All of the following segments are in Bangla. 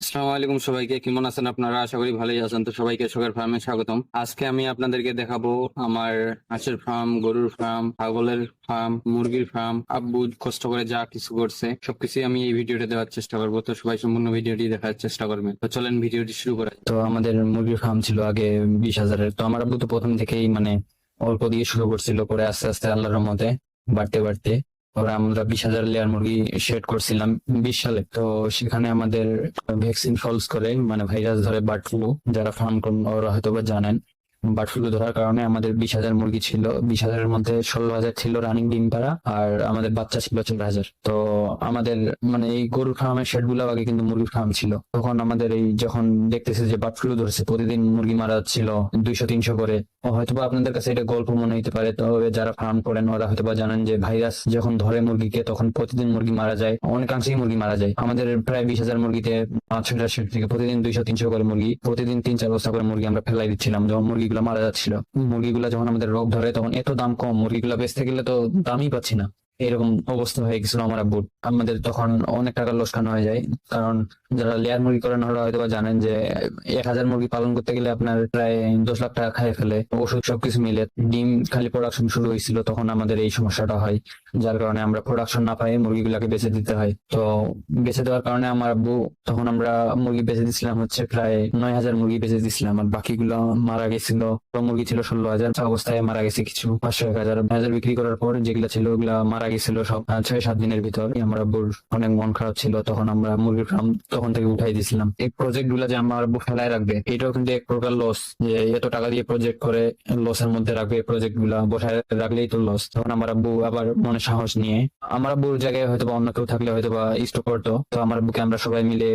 আসসালামু আলাইকুম সবাইকে, কেমন আছেন আপনারা? আশা করি ভালোই আছেন। তো সবাইকে শখের ফার্মে স্বাগতম। আজকে আমি আপনাদেরকে দেখাবো আমার হাঁসের ফার্ম গরুর ফার্ম ছাগলের ফার্ম মুরগির ফার্ম আব্বু কষ্ট করে যা কিছু করছে সবকিছু আমি এই ভিডিওটা দেওয়ার চেষ্টা করব। তো সবাই সম্পূর্ণ ভিডিওটি দেখার চেষ্টা করবেন। তো চলেন ভিডিওটি শুরু করা তো আমাদের মুরগির ফার্ম ছিল আগে বিশ হাজারের। তো আমার আব্বু তো প্রথম থেকেই মানে অল্প দিয়ে শুরু করছিল, করে আস্তে আস্তে আল্লাহর মতে বাড়তে বাড়তে। ওরা আমরা বিশ হাজার লেয়ার মুরগি শেড করছিলাম বিশ সালে। তো সেখানে আমাদের ভ্যাকসিন ফলস করে মানে ভাইরাস ধরে বার্ড ফ্লু যারা ফার্ম করেন, ওরা হয়তো বা জানেন। বার্ড ফ্লু ধরার কারণে আমাদের বিশ হাজার মুরগি ছিল। বিশ হাজারের মধ্যে ষোলো হাজার ছিল রানিং ডিম পাড়া আর আমাদের বাচ্চা ছিল চার হাজার। তো আমাদের মানে এই গরুর ফার্মের শেডগুলো আগে কিন্তু মুরগির ফার্ম ছিল। তখন আমাদের এই যখন দেখতেছে যে বার্ড ফ্লু ধরছে, প্রতিদিন মুরগি মারা যাচ্ছিল দুইশো, তিনশো করে। হয়তো আপনাদের কাছে এটা গল্প মনে হতে পারে, তবে যারা ফার্ম করেন ওরা হয়তো জানেন যে ভাইরাস যখন ধরে মুরগিকে তখন প্রতিদিন মুরগি মারা যায়, অনেকাংশেই মুরগি মারা যায়। আমাদের প্রায় বিশ হাজার মুরগিতে পাঁচ ছয়টা থেকে প্রতিদিন দুইশো, তিনশো করে মুরগি, প্রতিদিন তিন, চার করে মুরগি আমরা দিচ্ছিলাম, যখন মুরগিগুলো মারা যাচ্ছিল। মুরগিগুলো যখন আমাদের রোগ ধরে, তখন এত দাম কম, মুরগিগুলো বেচতে গেলে তো দামই পাচ্ছি না। এরকম অবস্থা হয়ে গেছিল আমার আব্বুর। আমাদের তখন অনেক টাকা লোকসান হয়ে যায়। কারণ যারা লেয়ার মুরগি করেন, ওরা হয়তো বা জানেন যে, এক হাজার মুরগি পালন করতে গেলে আপনার প্রায় দশ লাখ টাকা খাই ফেলে। ওষুধ সবকিছু মিলে ডিম খালি প্রোডাকশন শুরু হয়েছিল, তখন আমাদের এই সমস্যাটা হয়। যার কারণে আমরা প্রোডাকশন না পাই মুরগিগুলাকে বেঁচে দিতে হয়। তো বেঁচে দেওয়ার কারণে আমার আব্বু, তখন আমরা মুরগি বেঁচে দিছিলাম হচ্ছে প্রায় নয় হাজার মুরগি বেঁচে দিছিলাম। আর বাকিগুলো মারা গেছিল মুরগি ছিল ষোলো হাজার। অবস্থায় মারা গেছে কিছু পাঁচশো, এক হাজার। হাজার বিক্রি করার পর যেগুলো ছিল, ওগুলা মারা গেছিল সব ছয়, সাত দিনের ভিতর। আমার আব্বুর অনেক মন খারাপ ছিল, তখন আমরা মুরগির ফার্ম তখন থেকে উঠাই দিয়েছিলাম। এই প্রজেক্টগুলা যে আমার আব্বু ফেলায় রাখবে, এটাও কিন্তু এক প্রকার লস যে এত টাকা দিয়ে প্রজেক্ট করে লসের মধ্যে রাখবে প্রজেক্টগুলা বসায় রাখলেই তো লস তখন আমার আব্বু আবার মনে সাহস নিয়ে আমার আব্বুর জায়গায় হয়তো অন্য কেউ থাকলে হয়তো বা স্টক করতো। তো আমার আব্বুকে আমরা সবাই মিলে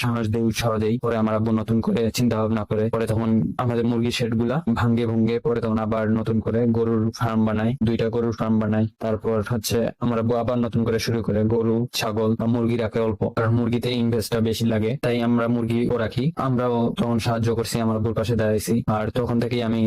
সাহস দেই, উৎসাহ দেই। পরে আমার আব্বু নতুন করে চিন্তা ভাবনা করে, পরে তখন আমাদের মুরগির শেডগুলা ভাঙ্গে ভুঙ্গে, পরে তখন আবার নতুন করে গরুর ফার্ম বানাই, দুইটা গরুর ফার্ম বানাই। তারপর হচ্ছে আমার আবার নতুন করে শুরু করে গরু, ছাগল বা মুরগি রাখে অল্প। কারণ মুরগিতে ইনভেস্টটা বেশি লাগে, তাই আমরা মুরগি ও রাখি। আমরাও তখন সাহায্য করছি, আমার আব্বুর পাশে দাঁড়াইছি। আর তখন থেকেই আমি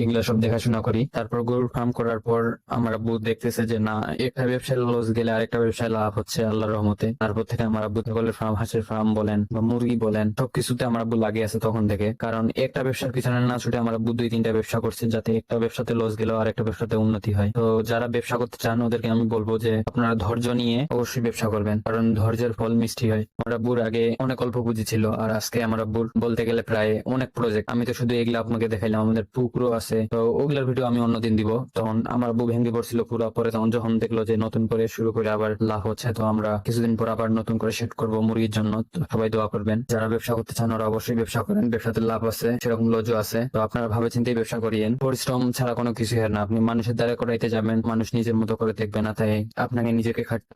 এগুলা সব দেখাশোনা করি। তারপর গরুর ফার্ম করার পর আমার আব্বু দেখতেছে যে, না একটা ব্যবসায় লস গেলে আরেকটা ব্যবসায় লাভ হচ্ছে আল্লাহর রহমতে। তারপর থেকে আমার আব্বু ফার্ম হাঁসের ফার্ম বলেন বা মুরগি বলেন, সবকিছুতে আমার আব্বু আছে তখন থেকে। কারণ একটা ব্যবসার পিছনে না ছুটে আমার আব্বু দুই তিনটা ব্যবসা করছে যাতে একটা ব্যবসাতে লস গেলেও আরেকটা ব্যবসাতে উন্নতি হয়। তো যারা ব্যবসা করতে চান, ওদেরকে আমি বলব যে আপনারা ধৈর্য নিয়ে অবশ্যই ব্যবসা করবেন, কারণ ধৈর্যের ফল মিষ্টি হয়। আমার আব্বুর আগে অনেক অল্প পুঁজি ছিল, আর আজকে আমার আব্বুর বলতে গেলে প্রায় অনেক প্রজেক্ট আমি তো শুধু এগুলো আপনাকে দেখাইলাম, আমাদের পুকুরও আছে। তো ওগুলোর ভিডিও আমি অন্যদিন দিব। তখন আমার আব্বু ভেঙে পড়ছিল পুরো, পরে তখন যখন দেখল যে নতুন করে শুরু করে আবার লাভ হচ্ছে। তো আমরা কিছুদিন পর আবার নতুন করে সেট করব মুরগির জন্য। সবাই দোয়া করবেন। যারা ব্যবসা করতে চান, ওরা অবশ্যই ব্যবসা করেন। ব্যবসাতে লাভ আছে, সেরকম লজও আছে। তো আপনারা ভাবে চিন্তেই ব্যবসা করিয়েন। পরিশ্রম ছাড়া কোনো কিছু হয় না। আপনি মানুষের দ্বারা করাইতে যাবেন, মানুষ নিজের মতো করে দেখবে না, তাই আপনাকে নিজেকে খাটতে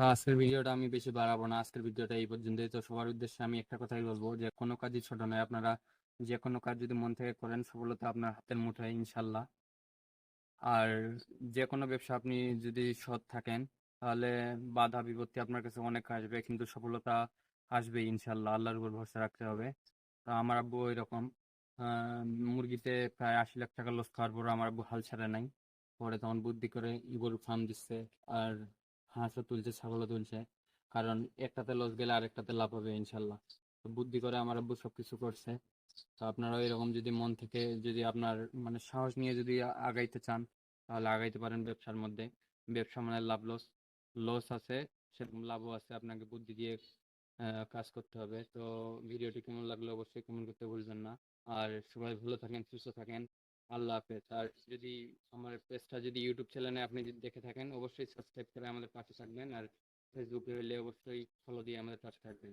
আজকের ভিডিওটা আমি বেশি বাড়াবো না। আজকের ভিডিওটা এই পর্যন্তই। তো সবার উদ্দেশ্যে আমি একটা কথাই বলব যে, কোনো কাজই ছোট নয়। আপনারা যে কোনো কাজ যদি মন থেকে করেন, সফলতা আপনার হাতের মুঠোয়, ইনশাল্লাহ। আর যে কোনো ব্যবসা আপনি যদি সৎ থাকেন, তাহলে বাধা বিপত্তি আপনার কাছে অনেক আসবে, কিন্তু সফলতা আসবে ইনশাল্লাহ। আল্লাহর উপর ভরসা রাখতে হবে। তো আমার আব্বু ওই রকম মুরগিতে প্রায় আশি লাখ টাকা লস খাওয়ার পর আমার আব্বু হাল ছাড়ে নাই। পরে তখন বুদ্ধি করে গরুর ফার্ম দিচ্ছে আর হাঁসও তুলছে, ছাগলও তুলছে। কারণ একটাতে লস গেলে আরেকটাতে লাভ হবে ইনশাল্লাহ। তো বুদ্ধি করে আমার আব্বু সবকিছু করছে। তো আপনারা এরকম যদি মন থেকে যদি আপনার মানে সাহস নিয়ে যদি আগাইতে চান, তাহলে আগাইতে পারেন ব্যবসার মধ্যে। ব্যবসা মানে লাভ লস লস আছে, সেরকম লাভও আছে, আপনাকে বুদ্ধি দিয়ে কাজ করতে হবে। তো ভিডিওটি কেমন লাগল অবশ্যই কমেন্ট করতে ভুলবেন না। আর সবাই ভালো থাকেন, সুস্থ থাকেন। আল্লাহ হাফেজ। আর যদি আমার পেজটা যদি ইউটিউব চ্যানেলে আপনি যদি দেখে থাকেন, অবশ্যই সাবস্ক্রাইব করে আমাদের পাশে থাকবেন। আর ফেসবুকে হলে অবশ্যই ফলো দিয়ে আমাদের পাশে থাকবেন।